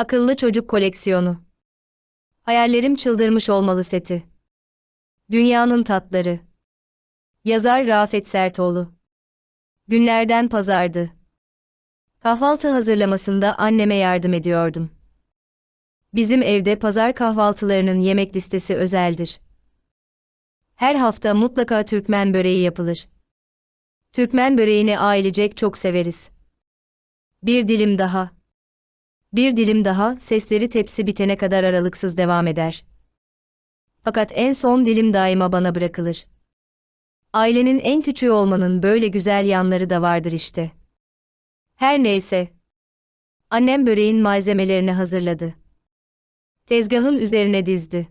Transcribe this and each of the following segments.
Akıllı çocuk koleksiyonu. Hayallerim çıldırmış olmalı seti. Dünyanın tatları. Yazar Rafet Sertoğlu. Günlerden pazardı. Kahvaltı hazırlamasında anneme yardım ediyordum. Bizim evde pazar kahvaltılarının yemek listesi özeldir. Her hafta mutlaka Türkmen böreği yapılır. Türkmen böreğini ailecek çok severiz. Bir dilim daha. Bir dilim daha, sesleri tepsi bitene kadar aralıksız devam eder. Fakat en son dilim daima bana bırakılır. Ailenin en küçüğü olmanın böyle güzel yanları da vardır işte. Her neyse. Annem böreğin malzemelerini hazırladı. Tezgahın üzerine dizdi.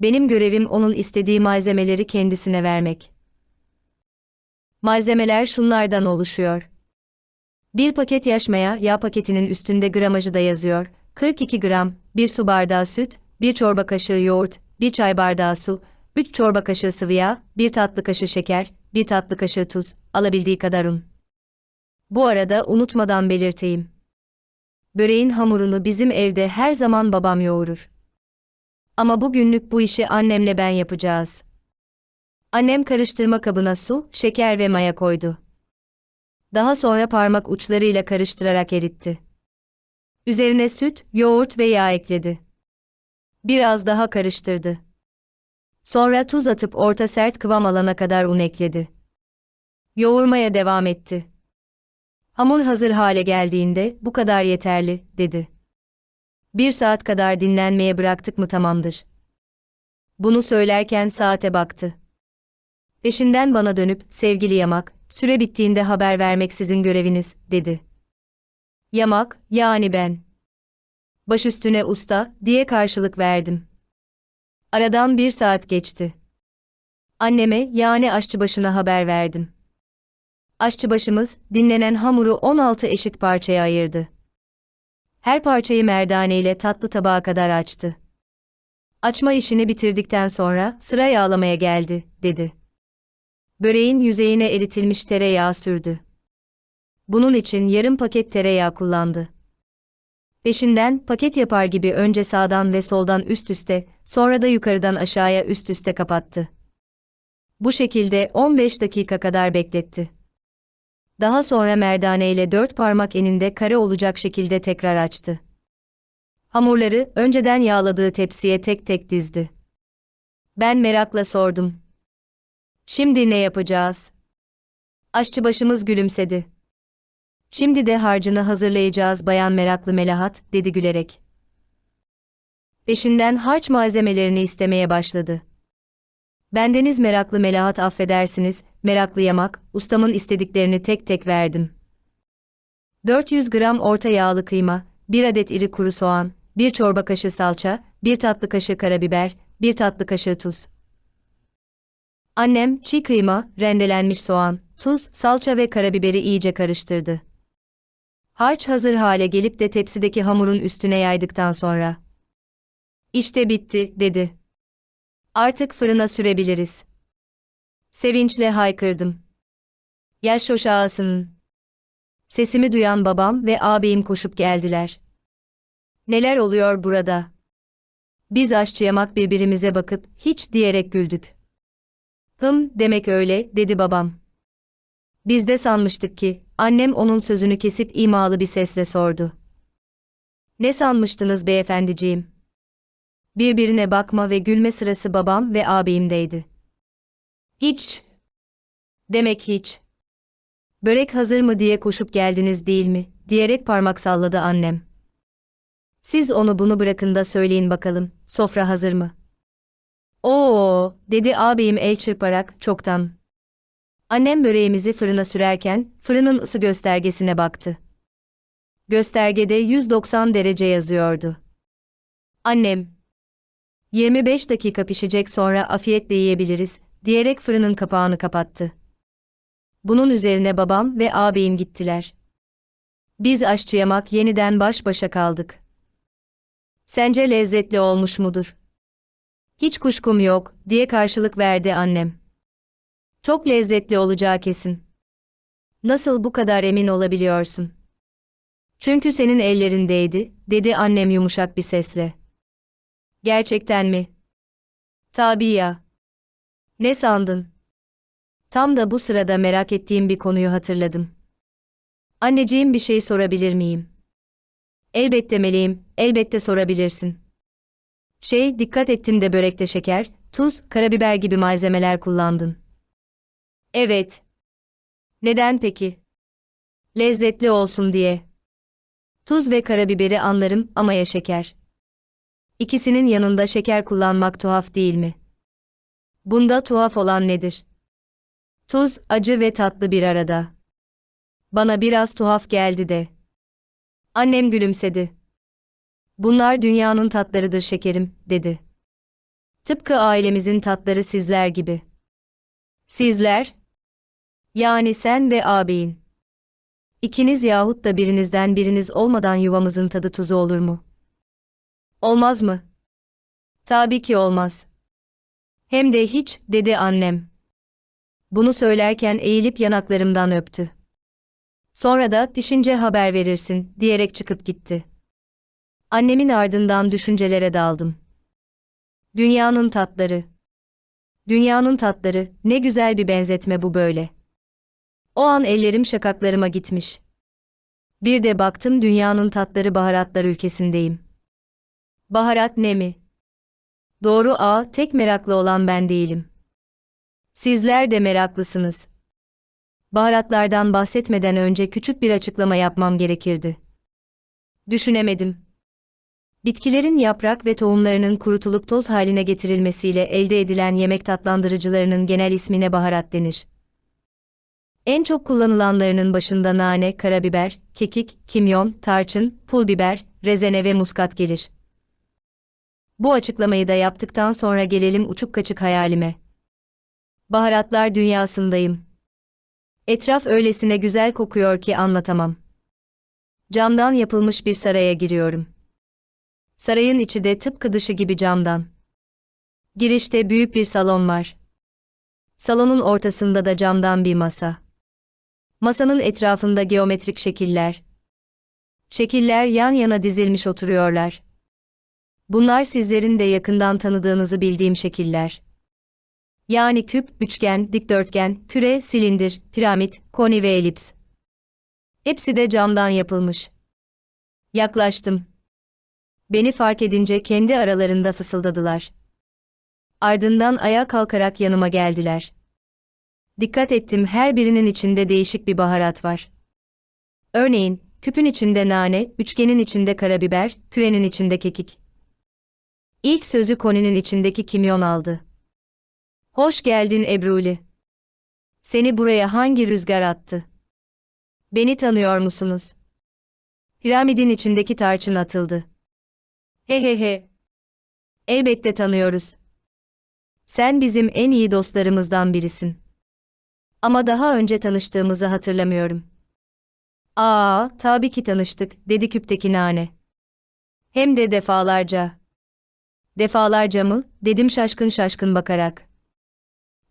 Benim görevim onun istediği malzemeleri kendisine vermek. Malzemeler şunlardan oluşuyor. Bir paket yaş maya, yağ paketinin üstünde gramajı da yazıyor. 42 gram, 1 su bardağı süt, 1 çorba kaşığı yoğurt, 1 çay bardağı su, 3 çorba kaşığı sıvı yağ, 1 tatlı kaşığı şeker, 1 tatlı kaşığı tuz, alabildiği kadar un. Bu arada unutmadan belirteyim. Böreğin hamurunu bizim evde her zaman babam yoğurur. Ama bugünlük bu işi annemle ben yapacağız. Annem karıştırma kabına su, şeker ve maya koydu. Daha sonra parmak uçlarıyla karıştırarak eritti. Üzerine süt, yoğurt ve yağ ekledi. Biraz daha karıştırdı. Sonra tuz atıp orta sert kıvam alana kadar un ekledi. Yoğurmaya devam etti. Hamur hazır hale geldiğinde bu kadar yeterli, dedi. Bir saat kadar dinlenmeye bıraktık mı tamamdır. Bunu söylerken saate baktı. Peşinden bana dönüp, sevgili Yamak, süre bittiğinde haber vermek sizin göreviniz, dedi. Yamak, yani ben. Baş üstüne usta, diye karşılık verdim. Aradan bir saat geçti. Anneme, yani aşçıbaşına haber verdim. Aşçıbaşımız, dinlenen hamuru 16 eşit parçaya ayırdı. Her parçayı merdane ile tatlı tabağa kadar açtı. Açma işini bitirdikten sonra sıra yağlamaya geldi, dedi. Böreğin yüzeyine eritilmiş tereyağı sürdü. Bunun için yarım paket tereyağı kullandı. Peşinden paket yapar gibi önce sağdan ve soldan üst üste, sonra da yukarıdan aşağıya üst üste kapattı. Bu şekilde 15 dakika kadar bekletti. Daha sonra merdane ile dört parmak eninde kare olacak şekilde tekrar açtı. Hamurları önceden yağladığı tepsiye tek tek dizdi. Ben merakla sordum. Şimdi ne yapacağız? Aşçıbaşımız gülümsedi. Şimdi de harcını hazırlayacağız bayan meraklı Melahat, dedi gülerek. Peşinden harç malzemelerini istemeye başladı. Bendeniz meraklı Melahat affedersiniz, meraklı yamak, ustamın istediklerini tek tek verdim. 400 gram orta yağlı kıyma, 1 adet iri kuru soğan, 1 çorba kaşığı salça, 1 tatlı kaşığı karabiber, 1 tatlı kaşığı tuz. Annem çiğ kıyma, rendelenmiş soğan, tuz, salça ve karabiberi iyice karıştırdı. Harç hazır hale gelip de tepsideki hamurun üstüne yaydıktan sonra. İşte bitti, dedi. Artık fırına sürebiliriz. Sevinçle haykırdım. Yaş ağasının. Sesimi duyan babam ve ağabeyim koşup geldiler. Neler oluyor burada? Biz aşçı yamak birbirimize bakıp hiç diyerek güldük. Hım, demek öyle, dedi babam. Biz de sanmıştık ki, annem onun sözünü kesip imalı bir sesle sordu. Ne sanmıştınız beyefendiciğim? Birbirine bakma ve gülme sırası babam ve ağabeyimdeydi. Hiç. Demek hiç. Börek hazır mı diye koşup geldiniz değil mi, diyerek parmak salladı annem. Siz onu bunu bırakın da söyleyin bakalım, sofra hazır mı? Oo, dedi ağabeyim el çırparak, çoktan. Annem böreğimizi fırına sürerken, fırının ısı göstergesine baktı. Göstergede 190 derece yazıyordu. Annem, 25 dakika pişecek sonra afiyetle yiyebiliriz, diyerek fırının kapağını kapattı. Bunun üzerine babam ve ağabeyim gittiler. Biz aşçı yamak yeniden baş başa kaldık. Sence lezzetli olmuş mudur? Hiç kuşkum yok, diye karşılık verdi annem. Çok lezzetli olacağı kesin. Nasıl bu kadar emin olabiliyorsun? Çünkü senin ellerindeydi, dedi annem yumuşak bir sesle. Gerçekten mi? Tabii ya. Ne sandın? Tam da bu sırada merak ettiğim bir konuyu hatırladım. Anneciğim bir şey sorabilir miyim? Elbette meleğim, elbette sorabilirsin. Şey, dikkat ettim de börekte şeker, tuz, karabiber gibi malzemeler kullandın. Evet. Neden peki? Lezzetli olsun diye. Tuz ve karabiberi anlarım ama ya şeker? İkisinin yanında şeker kullanmak tuhaf değil mi? Bunda tuhaf olan nedir? Tuz, acı ve tatlı bir arada. Bana biraz tuhaf geldi de. Annem gülümsedi. Bunlar dünyanın tatlarıdır şekerim, dedi. Tıpkı ailemizin tatları sizler gibi. Sizler? Yani sen ve ağabeyin. İkiniz yahut da birinizden biriniz olmadan yuvamızın tadı tuzu olur mu? Olmaz mı? Tabii ki olmaz. Hem de hiç, dedi annem. Bunu söylerken eğilip yanaklarımdan öptü. Sonra da pişince haber verirsin, diyerek çıkıp gitti. Annemin ardından düşüncelere daldım. Dünyanın tatları. Dünyanın tatları, ne güzel bir benzetme bu böyle. O an ellerim şakaklarıma gitmiş. Bir de baktım dünyanın tatları baharatlar ülkesindeyim. Baharat ne mi? Doğru a, tek meraklı olan ben değilim. Sizler de meraklısınız. Baharatlardan bahsetmeden önce küçük bir açıklama yapmam gerekirdi. Düşünemedim. Bitkilerin yaprak ve tohumlarının kurutulup toz haline getirilmesiyle elde edilen yemek tatlandırıcılarının genel ismine baharat denir. En çok kullanılanlarının başında nane, karabiber, kekik, kimyon, tarçın, pul biber, rezene ve muskat gelir. Bu açıklamayı da yaptıktan sonra gelelim uçuk kaçık hayalime. Baharatlar dünyasındayım. Etraf öylesine güzel kokuyor ki anlatamam. Camdan yapılmış bir saraya giriyorum. Sarayın içi de tıpkı dışı gibi camdan. Girişte büyük bir salon var. Salonun ortasında da camdan bir masa. Masanın etrafında geometrik şekiller. Şekiller yan yana dizilmiş oturuyorlar. Bunlar sizlerin de yakından tanıdığınızı bildiğim şekiller. Yani küp, üçgen, dikdörtgen, küre, silindir, piramit, koni ve elips. Hepsi de camdan yapılmış. Yaklaştım. Beni fark edince kendi aralarında fısıldadılar. Ardından ayağa kalkarak yanıma geldiler. Dikkat ettim her birinin içinde değişik bir baharat var. Örneğin, küpün içinde nane, üçgenin içinde karabiber, kürenin içinde kekik. İlk sözü koninin içindeki kimyon aldı. Hoş geldin Ebruli. Seni buraya hangi rüzgar attı? Beni tanıyor musunuz? Piramidin içindeki tarçın atıldı. He he he. Elbette tanıyoruz. Sen bizim en iyi dostlarımızdan birisin. Ama daha önce tanıştığımızı hatırlamıyorum. Aa, tabii ki tanıştık, dedi küpteki nane. Hem de defalarca. Defalarca mı, dedim şaşkın şaşkın bakarak.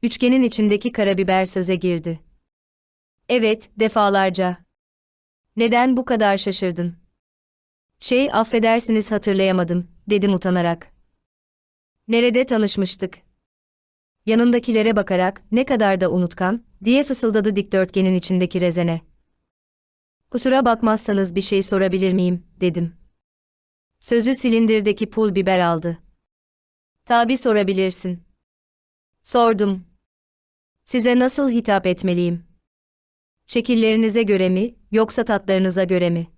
Üçgenin içindeki karabiber söze girdi. Evet, defalarca. Neden bu kadar şaşırdın? Şey, affedersiniz hatırlayamadım, dedim utanarak. Nerede tanışmıştık? Yanındakilere bakarak, ne kadar da unutkan, diye fısıldadı dikdörtgenin içindeki rezene. Kusura bakmazsanız bir şey sorabilir miyim, dedim. Sözü silindirdeki pul biber aldı. Tabi sorabilirsin. Sordum. Size nasıl hitap etmeliyim? Şekillerinize göre mi, yoksa tatlarınıza göre mi?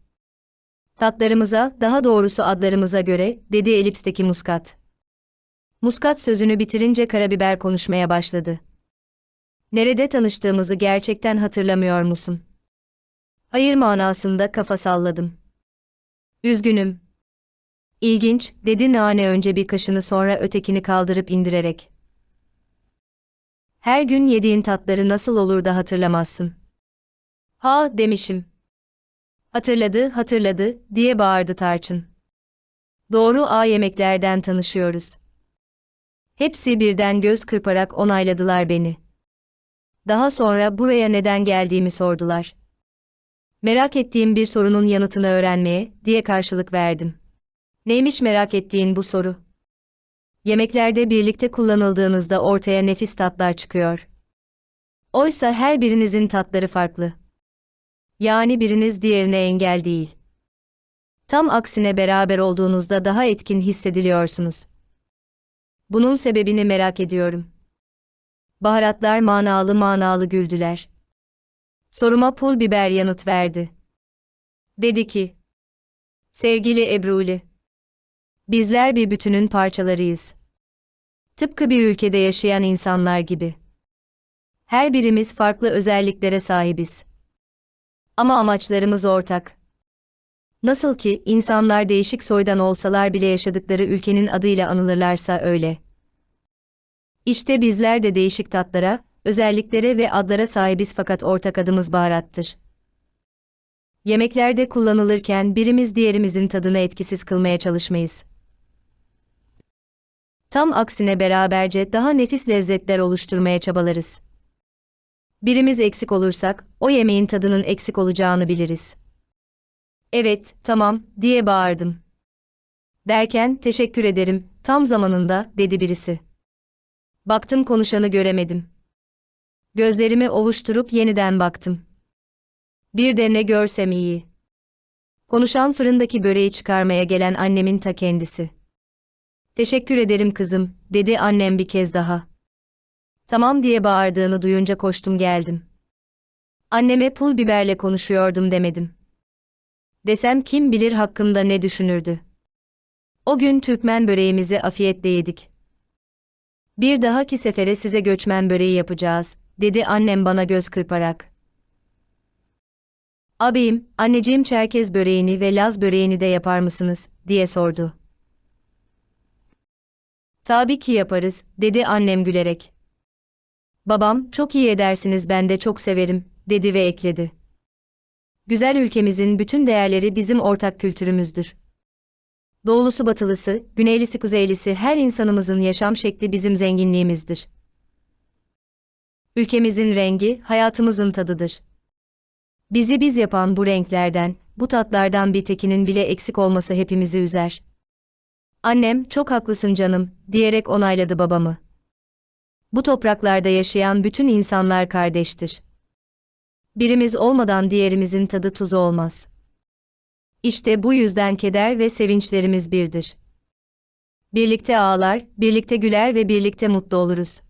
Tatlarımıza, daha doğrusu adlarımıza göre, dedi elipsteki muskat. Muskat sözünü bitirince karabiber konuşmaya başladı. Nerede tanıştığımızı gerçekten hatırlamıyor musun? Hayır manasında kafa salladım. Üzgünüm. İlginç, dedi nane önce bir kaşını sonra ötekini kaldırıp indirerek. Her gün yediğin tatları nasıl olur da hatırlamazsın. Ha, demişim. Hatırladı, hatırladı, diye bağırdı Tarçın. Doğru a yemeklerden tanışıyoruz. Hepsi birden göz kırparak onayladılar beni. Daha sonra buraya neden geldiğimi sordular. Merak ettiğim bir sorunun yanıtını öğrenmeye, diye karşılık verdim. Neymiş merak ettiğin bu soru? Yemeklerde birlikte kullanıldığınızda ortaya nefis tatlar çıkıyor. Oysa her birinizin tatları farklı. Yani biriniz diğerine engel değil. Tam aksine beraber olduğunuzda daha etkin hissediliyorsunuz. Bunun sebebini merak ediyorum. Baharatlar manalı manalı güldüler. Soruma pul biber yanıt verdi. Dedi ki, Sevgili Ebruli, bizler bir bütünün parçalarıyız. Tıpkı bir ülkede yaşayan insanlar gibi. Her birimiz farklı özelliklere sahibiz. Ama amaçlarımız ortak. Nasıl ki insanlar değişik soydan olsalar bile yaşadıkları ülkenin adıyla anılırlarsa öyle. İşte bizler de değişik tatlara, özelliklere ve adlara sahibiz fakat ortak adımız baharattır. Yemeklerde kullanılırken birimiz diğerimizin tadını etkisiz kılmaya çalışmayız. Tam aksine beraberce daha nefis lezzetler oluşturmaya çabalarız. Birimiz eksik olursak, o yemeğin tadının eksik olacağını biliriz. Evet, tamam, diye bağırdım. Derken, teşekkür ederim, tam zamanında, dedi birisi. Baktım konuşanı göremedim. Gözlerimi ovuşturup yeniden baktım. Bir de ne görsem iyi. Konuşan fırındaki böreği çıkarmaya gelen annemin ta kendisi. Teşekkür ederim kızım, dedi annem bir kez daha. Tamam diye bağırdığını duyunca koştum geldim. Anneme pul biberle konuşuyordum demedim. Desem kim bilir hakkımda ne düşünürdü. O gün Türkmen böreğimizi afiyetle yedik. Bir dahaki sefere size göçmen böreği yapacağız, dedi annem bana göz kırparak. Abim, anneciğim Çerkez böreğini ve Laz böreğini de yapar mısınız, diye sordu. Tabii ki yaparız, dedi annem gülerek. Babam, çok iyi edersiniz ben de çok severim, dedi ve ekledi. Güzel ülkemizin bütün değerleri bizim ortak kültürümüzdür. Doğulusu batılısı, güneylisi kuzeylisi her insanımızın yaşam şekli bizim zenginliğimizdir. Ülkemizin rengi, hayatımızın tadıdır. Bizi biz yapan bu renklerden, bu tatlardan bir tekinin bile eksik olması hepimizi üzer. Annem, çok haklısın canım, diyerek onayladı babamı. Bu topraklarda yaşayan bütün insanlar kardeştir. Birimiz olmadan diğerimizin tadı tuzu olmaz. İşte bu yüzden keder ve sevinçlerimiz birdir. Birlikte ağlar, birlikte güler ve birlikte mutlu oluruz.